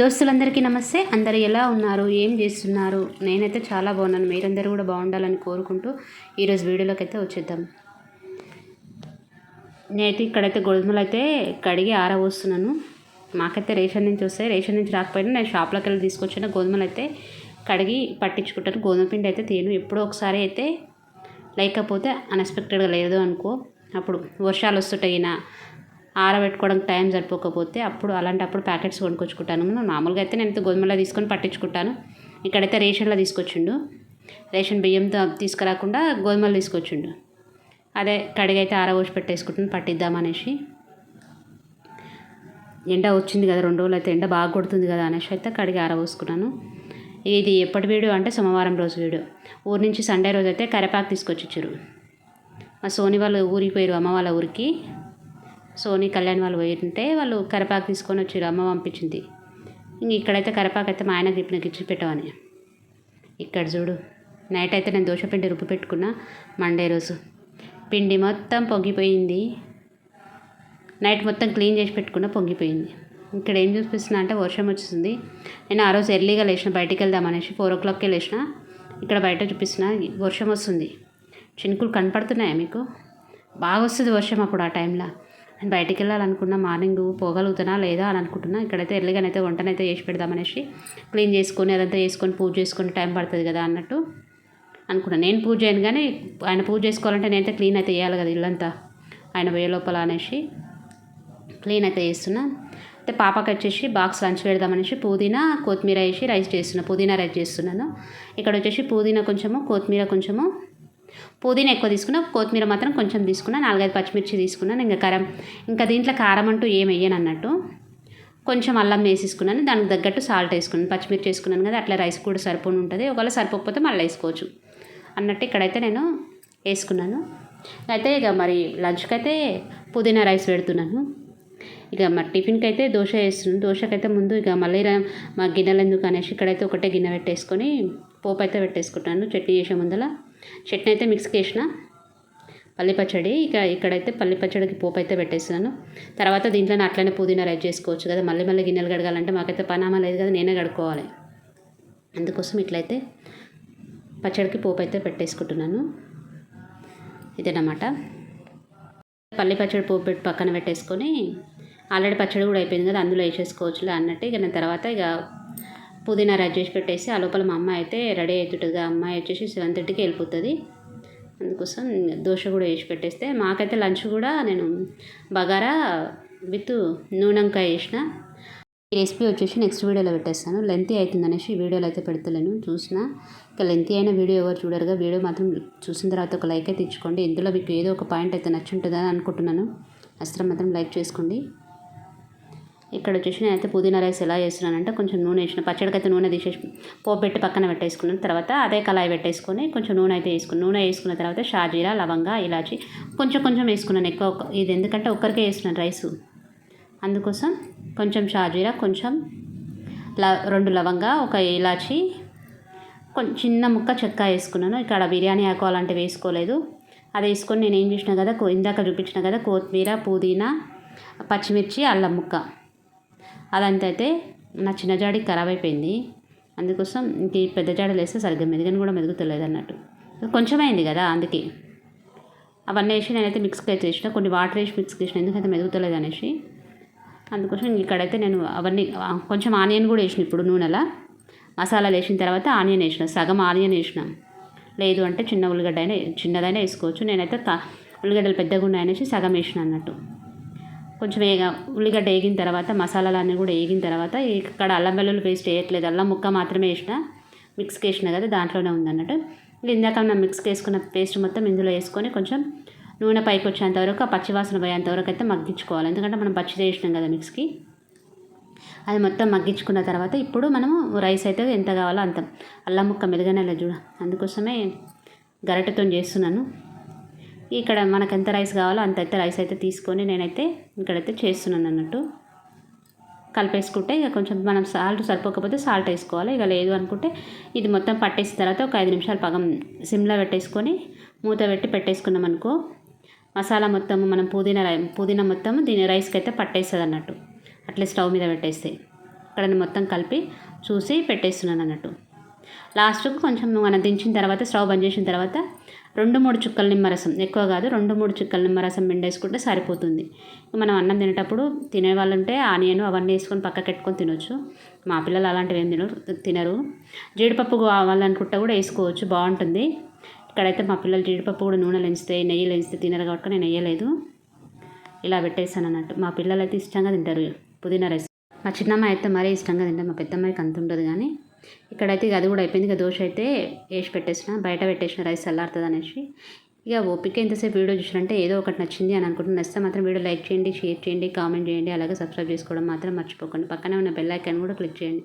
దోస్తులందరికీ నమస్తే. అందరు ఎలా ఉన్నారు? ఏం చేస్తున్నారు? నేనైతే చాలా బాగున్నాను. మీరందరూ కూడా బాగుండాలని కోరుకుంటూ ఈరోజు వీడియోలోకి అయితే వచ్చేద్దాం. నేనైతే ఇక్కడైతే గోధుమలు అయితే కడిగి ఆరబోస్తున్నాను. మాకైతే రేషన్ నుంచి వస్తాయి. రేషన్ నుంచి రాకపోయినా నేను షాప్లోకి వెళ్ళి తీసుకొచ్చిన గోధుమలు అయితే కడిగి పట్టించుకుంటాను. గోధుమ పిండి అయితే తీయను ఎప్పుడో ఒకసారి అయితే లేకపోతే అన్ఎక్స్పెక్టెడ్గా లేదు అనుకో. అప్పుడు వర్షాలు వస్తుంటాయినా ఆరబెట్టుకోవడానికి టైం సరిపోకపోతే అప్పుడు అలాంటప్పుడు ప్యాకెట్స్ కొనుక్కొచ్చుకుంటాను. మామూలుగా అయితే నేను గోధుమలో తీసుకొని పట్టించుకుంటాను. ఇక్కడైతే రేషన్లో తీసుకొచ్చిండు. రేషన్ బియ్యంతో తీసుకురాకుండా గోధుమలు తీసుకొచ్చిండు. అదే కడిగైతే ఆరబోసి పెట్టేసుకుంటాను పట్టిద్దామనేసి. ఎండ వచ్చింది కదా రెండు రోజులు అయితే ఎండ బాగా కొడుతుంది కదా అనేసి అయితే కడిగి ఆరబోసుకున్నాను. ఇది ఎప్పటి వీడియో అంటే సోమవారం రోజు వీడియో. ఊరి నుంచి సండే రోజు అయితే కరివేపాకు తీసుకొచ్చిచ్చారు. మా సోని వాళ్ళు ఊరికి పోయారు అమ్మ వాళ్ళ ఊరికి. సోనీ కళ్యాణ్ వాళ్ళు పోయింటే వాళ్ళు కరపాకు తీసుకొని వచ్చారు అమ్మ పంపించింది. ఇంక ఇక్కడైతే కరపాకు అయితే మా ఆయనకి ఇప్పుడు ఇచ్చి పెట్టమని. ఇక్కడ చూడు నైట్ అయితే నేను దోశ పిండి పెట్టుకున్నా మండే రోజు. పిండి మొత్తం పొంగిపోయింది. నైట్ మొత్తం క్లీన్ చేసి పెట్టుకున్నా పొంగిపోయింది. ఇక్కడ ఏం చూపిస్తున్నా అంటే వర్షం వచ్చింది నేను ఆ రోజు ఎర్లీగా లేచిన బయటికి వెళ్దాం అనేసి ఫోర్ ఓ క్లాక్కి లేచిన. ఇక్కడ బయట చూపిస్తున్నా వర్షం వస్తుంది. చినుకులు కనపడుతున్నాయా మీకు? బాగా వస్తుంది వర్షం అప్పుడు ఆ టైంలో నేను బయటికి వెళ్ళాలనుకున్నా మార్నింగ్ పోగలుగుతున్నా లేదా అని అనుకుంటున్నా ఇక్కడైతే ఎర్లీగానైతే వంటనైతే చేసి పెడదామనేసి క్లీన్ చేసుకొని అదంతా చేసుకొని పూజ చేసుకొని టైం పడుతుంది కదా అన్నట్టు అనుకున్నా. నేను పూజ చేయను కానీ ఆయన పూజ చేసుకోవాలంటే నేనైతే క్లీన్ అయితే చేయాలి కదా ఇల్లంతా. ఆయన వేయ లోపల అనేసి క్లీన్ అయితే చేస్తున్నా. అయితే పాపకి వచ్చేసి బాక్స్ లంచ్ పెడదామనేసి పుదీనా కొత్తిమీర వేసి రైస్ చేస్తున్నా. పుదీనా రైస్ చేస్తున్నాను. ఇక్కడ వచ్చేసి పుదీనా కొంచెము కొత్తిమీర కొంచెము పుదీనా ఎక్కువ తీసుకున్నా కొత్తిమీర మాత్రం కొంచెం తీసుకున్నా నాలుగైదు పచ్చిమిర్చి తీసుకున్నాను ఇంకా కారం ఇంకా దీంట్లో కారం అంటూ ఏం వేయను అన్నట్టు. కొంచెం అల్లం వేసేసుకున్నాను దానికి తగ్గట్టు సాల్ట్ వేసుకున్నాను పచ్చిమిర్చి వేసుకున్నాను కదా అట్లా రైస్ కూడా సరిపోని ఉంటుంది. ఒకవేళ సరిపోకపోతే మళ్ళీ వేసుకోవచ్చు. అన్నట్టు ఇక్కడైతే నేను వేసుకున్నాను. అయితే ఇక మరి లంచ్కి అయితే పుదీనా రైస్ పెడుతున్నాను. ఇక మరి టిఫిన్కి అయితే దోశ వేస్తున్నాను. దోశకైతే ముందు ఇక మళ్ళీ మా గిన్నెలు ఎందుకు అనేసి ఇక్కడైతే ఒకటే గిన్నె పెట్టేసుకొని పోపు అయితే పెట్టేసుకుంటాను. చట్నీ చేసే ముందల. చట్నీ అయితే మిక్స్కి చేసిన పల్లి పచ్చడి. ఇక ఇక్కడైతే పల్లి పచ్చడికి పోపు అయితే పెట్టేస్తున్నాను. తర్వాత దీంట్లో అట్లనే పుదీనా రైట్ చేసుకోవచ్చు కదా. మళ్ళీ మళ్ళీ గిన్నెలు కడగాలంటే మాకైతే పనామా లేదు కదా నేనే కడుక్కోవాలి. అందుకోసం ఇట్లయితే పచ్చడికి పోపు అయితే పెట్టేసుకుంటున్నాను. ఇదేనమాట పల్లి పచ్చడి పోపు పెట్టి పక్కన పెట్టేసుకొని ఆల్రెడీ పచ్చడి కూడా అయిపోయింది కదా అందులో వేసేసుకోవచ్చులే అన్నట్టు. ఇక నేను తర్వాత ఇక పుదీనా రెడ్ చేసి పెట్టేసి ఆ లోపల మా అమ్మాయి అయితే రెడీ అవుతుంటుంది అమ్మాయి వచ్చేసి సెవెన్ థర్టీకి వెళ్ళిపోతుంది. అందుకోసం దోశ కూడా వేసి పెట్టేస్తే మాకైతే లంచ్ కూడా నేను బగారా విత్ నూనెంకాయ వేసిన ఈ రెసిపీ వచ్చేసి నెక్స్ట్ వీడియోలో పెట్టేస్తాను. లెంతీ అవుతుంది అనేసి వీడియోలో అయితే పెడతలేను చూసిన. ఇంకా లెంతీ అయిన వీడియో ఎవరు చూడరుగా వీడియో మాత్రం చూసిన తర్వాత ఒక లైక్ అయితే ఇచ్చుకోండి. ఇందులో మీకు ఏదో ఒక పాయింట్ అయితే నచ్చుంటుందని అనుకుంటున్నాను. అస్త్రం మాత్రం లైక్ చేసుకోండి. ఇక్కడ వచ్చేసి నేనైతే పుదీనా రైస్ ఎలా చేస్తున్నానంటే కొంచెం నూనె వేసిన పచ్చడికి అయితే నూనె తీసేసి పోపు పెట్టి పక్కన పెట్టేసుకున్నాను. తర్వాత అదే కళాయి పెట్టేసుకొని కొంచెం నూనె అయితే వేసుకున్నాను. నూనె వేసుకున్న తర్వాత షాజీరా లవంగా ఇలాచి కొంచెం కొంచెం వేసుకున్నాను. ఎక్కువ ఇది ఎందుకంటే ఒక్కరికే వేస్తున్నాను రైస్. అందుకోసం కొంచెం షాజీరా కొంచెం ల రెండు లవంగా ఒక ఇలాచి కొంచెం చిన్న ముక్క చెక్క వేసుకున్నాను. ఇక్కడ బిర్యానీ ఆకు అలాంటివి వేసుకోలేదు. అది వేసుకొని నేను ఏం చేసిన కదా ఇందాక చూపించిన కదా కొత్తిమీర పుదీనా పచ్చిమిర్చి అల్లం ముక్క. అదంతైతే అయితే నా చిన్న జాడి ఖరాబ్ అయిపోయింది. అందుకోసం ఇంక ఈ పెద్ద జాడలు వేస్తే సరిగ్గా మెదగని కూడా మెదుగుతలేదు అన్నట్టు. కొంచెం అయింది కదా అందుకే. అవన్నీ వేసి నేనైతే మిక్స్కి అయితే వేసిన కొన్ని వాటర్ వేసి మిక్స్ చేసిన. ఎందుకంటే మెదుగుతలేదు అనేసి. అందుకోసం ఇక్కడైతే నేను అవన్నీ కొంచెం ఆనియన్ కూడా వేసిన ఇప్పుడు నూనెలా. మసాలాలు వేసిన తర్వాత ఆనియన్ వేసిన. సగం ఆనియన్ వేసిన. లేదు అంటే చిన్న ఉల్లిగడ్డ అయినా చిన్నదైనా వేసుకోవచ్చు. నేనైతే ఉల్లిగడ్డలు పెద్దగా ఉన్నాయనేసి సగం వేసిన అన్నట్టు. కొంచెం వేగ ఉల్లిగడ్డ వేగిన తర్వాత మసాలాలన్నీ కూడా వేగిన తర్వాత ఇక్కడ అల్లం వెల్లుల్లి పేస్ట్ వేయట్లేదు. అల్లం ముక్క మాత్రమే వేసిన మిక్స్కి వేసిన కదా దాంట్లోనే ఉందన్నట్టు. ఇందాక నా మిక్స్కి వేసుకున్న పేస్ట్ మొత్తం ఇందులో వేసుకొని కొంచెం నూనె పైకి వచ్చేంత వరకు ఆ పచ్చివాసన పోయేంత వరకు అయితే మగ్గించుకోవాలి. ఎందుకంటే మనం పచ్చి చేసినాం కదా మిక్స్కి. అది మొత్తం మగ్గించుకున్న తర్వాత ఇప్పుడు మనము రైస్ అయితే ఎంత కావాలో అంత. అల్లం ముక్క మెరుగనేలా చూడ. అందుకోసమే గరటతో చేస్తున్నాను. ఇక్కడ మనకు ఎంత రైస్ కావాలో అంత అయితే రైస్ అయితే తీసుకొని నేనైతే ఇక్కడైతే చేస్తున్నాను అన్నట్టు. కలిపేసుకుంటే ఇక కొంచెం మనం సాల్ట్ సరిపోకపోతే సాల్ట్ వేసుకోవాలి. ఇక లేదు అనుకుంటే ఇది మొత్తం పట్టేసిన తర్వాత ఒక ఐదు నిమిషాలు పగం సిమ్లో పెట్టేసుకొని మూత పెట్టి పెట్టేసుకున్నాం అనుకో మసాలా మొత్తం మనం పుదీనా పుదీనా మొత్తం దీని రైస్కి అయితే పట్టేస్తుంది అన్నట్టు. అట్లే స్టవ్ మీద పెట్టేస్తే ఇక్కడ మొత్తం కలిపి చూసి పెట్టేస్తున్నాను అన్నట్టు. లాస్ట్కు కొంచెం మనం దించిన తర్వాత స్టవ్ బంద్ చేసిన తర్వాత రెండు మూడు చుక్కల నిమ్మరసం. ఎక్కువ కాదు రెండు మూడు చుక్కల నిమ్మరసం పిండేసుకుంటే సరిపోతుంది. మనం అన్నం తినేటప్పుడు తినేవాళ్ళు ఉంటే ఆనియన్ అవన్నీ వేసుకొని పక్కకి పెట్టుకొని తినొచ్చు. మా పిల్లలు అలాంటివి ఏం తినరు తినరు. జీడిపప్పు కావాలనుకుంటే కూడా వేసుకోవచ్చు బాగుంటుంది. ఇక్కడైతే మా పిల్లలు జీడిపప్పు కూడా నూనె లెంచితే నెయ్యి లెంచితే తినరు కాబట్టి నేను వేయలేదు. ఇలా పెట్టేసాను అన్నట్టు. మా పిల్లలు అయితే ఇష్టంగా తింటారు పుదీనా రైస్. మా చిన్నమ్మ అయితే మరీ ఇష్టంగా తింటారు మా పెద్దమ్మాయికి అంత ఉండదు కానీ. ఇక్కడైతే ఇక అది కూడా అయిపోయింది. ఇక దోశ అయితే వేసి పెట్టేసిన బయట పెట్టేసిన రైస్ చల్లారుతుంది అనేసి. ఇక ఓపిక ఎంతసేపు వీడియో చూసినంటే ఏదో ఒకటి నచ్చింది అని అనుకుంటున్నాను నచ్చితే మాత్రం వీడియో లైక్ చేయండి షేర్ చేయండి కామెంట్ చేయండి అలాగే సబ్స్క్రైబ్ చేసుకోవడం మాత్రం మర్చిపోకండి. పక్కనే ఉన్న బెల్ ఐకాన్ కూడా క్లిక్ చేయండి.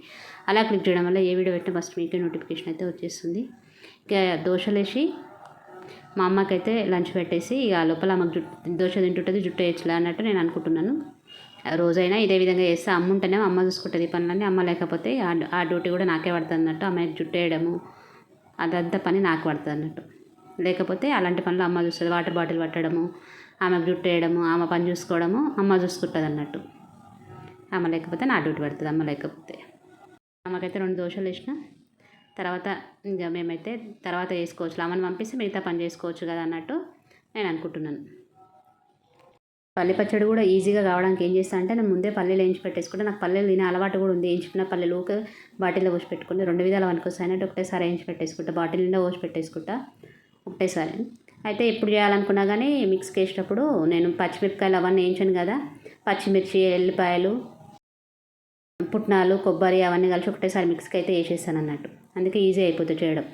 అలా క్లిక్ చేయడం వల్ల ఏ వీడియో పెట్టినా ఫస్ట్ మీకే నోటిఫికేషన్ అయితే వచ్చేస్తుంది. ఇక దోశలు వేసి మా అమ్మకైతే లంచ్ పెట్టేసి ఇక లోపల ఆమెకు జుట్టు దోశ తింటుంటుంది జుట్టు వేయచ్చులే అన్నట్టు నేను అనుకుంటున్నాను. రోజైనా ఇదే విధంగా చేస్తే అమ్మ ఉంటేనే అమ్మ చూసుకుంటుంది ఈ పనులన్నీ. అమ్మ లేకపోతే ఆ- డ్యూటీ కూడా నాకే పడుతుంది అన్నట్టు అమ్మాయికి జుట్టు వేయడము అదంతా పని నాకు పడుతుంది అన్నట్టు. లేకపోతే అలాంటి పనులు అమ్మ చూస్తుంది. వాటర్ బాటిల్ పట్టడము ఆమెకు జుట్టు వేయడము ఆమె పని చూసుకోవడము అమ్మ చూసుకుంటుంది అన్నట్టు. అమ్మ లేకపోతే నా డ్యూటీ పడుతుంది అమ్మ లేకపోతే. అమ్మకైతే రెండు దోశలు వేసిన తర్వాత ఇంకా మేమైతే తర్వాత వేసుకోవచ్చు. అమ్మని పంపిస్తే మిగతా పని చేసుకోవచ్చు కదా అన్నట్టు నేను అనుకుంటున్నాను. పల్లి పచ్చడి కూడా ఈజీగా కావడానికి ఏం చేస్తా అంటే నేను ముందే పల్లీలు వేయించి పెట్టేసుకుంటే. నాకు పల్లెలు తినే అలవాటు కూడా ఉంది. వేయించుకున్న పల్లెలు ఊక బాటిల్లో పోసి పెట్టుకుని రెండు విధాలు వనుకొస్తాయి ఒకటేసారి వేయించి పెట్టేసుకుంటా. బాటిల్ నిండా పోసి పెట్టేసుకుంటా. ఒకటేసారి. అయితే ఎప్పుడు చేయాలనుకున్నా కానీ మిక్స్కి వేసేటప్పుడు నేను పచ్చిమిరపకాయలు అవన్నీ వేయించాను కదా. పచ్చిమిర్చి ఎల్లిపాయలు పుట్నాలు కొబ్బరి అవన్నీ కలిసి ఒకటేసారి మిక్స్కి అయితే వేసేస్తాను అన్నట్టు అందుకే ఈజీ అయిపోతుంది చేయడం.